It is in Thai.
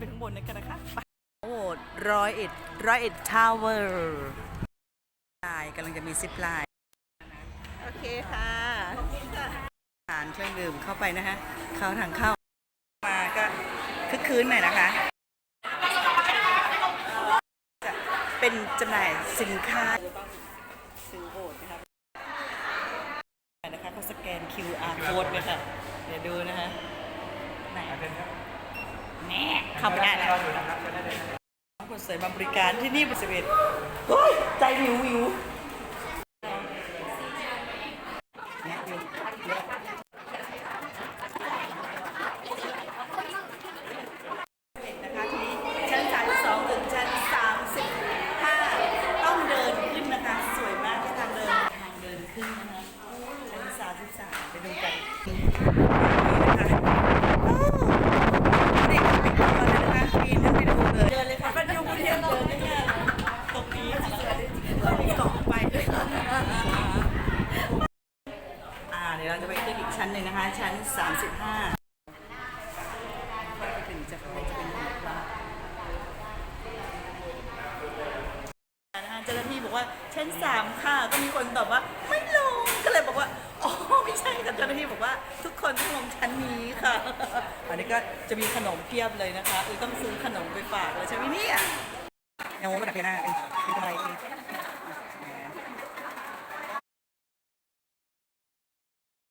ไปข้างบนกันนะคะไปโอ้ร้อยเอ็ดร้อยเอ็ดทาวเวอร์ลายกำลังจะมีซิปไลน์โอเคค่ะทานเครื่องดื่มเข้าไปนะคะ เข้าทางเข้ามาก็คึกคืนหน่อยนะคะ จะเป็นจำหน่ายสินค้าซื้อโบสนะคะนะคะเขาสแกน QR code เลยค่ะ เดี๋ยวดูนะคะไหนแน่ เข้าไปได้แล้วคนสวยมาบริการที่นี่เป็นสิบเอ็ดเฮ้ย ใจวิววิวเนี่ยอยู่ เดี๋ยวเราจะไปขึ้นอีกชั้นหนึ่งนะคะ ชั้น 35ไปถึงจะไปจะเป็นยังไงคะเจ้าหน้าที่บอกว่าชั้นสามค่ะ ก็มีคนตอบว่าไม่ลง ก็เลยบอกว่าอ๋อไม่ใช่ค่ะเจ้าหน้าที่บอกว่าทุกคนต้องลงชั้นนี้ค่ะ อันนี้ก็จะมีขนมเพียบเลยนะคะเออต้องซื้อขนมไปฝากเลยใช่ไหมเนี่ยยังไม่าดักเพน่าเป็นเป็นอะไร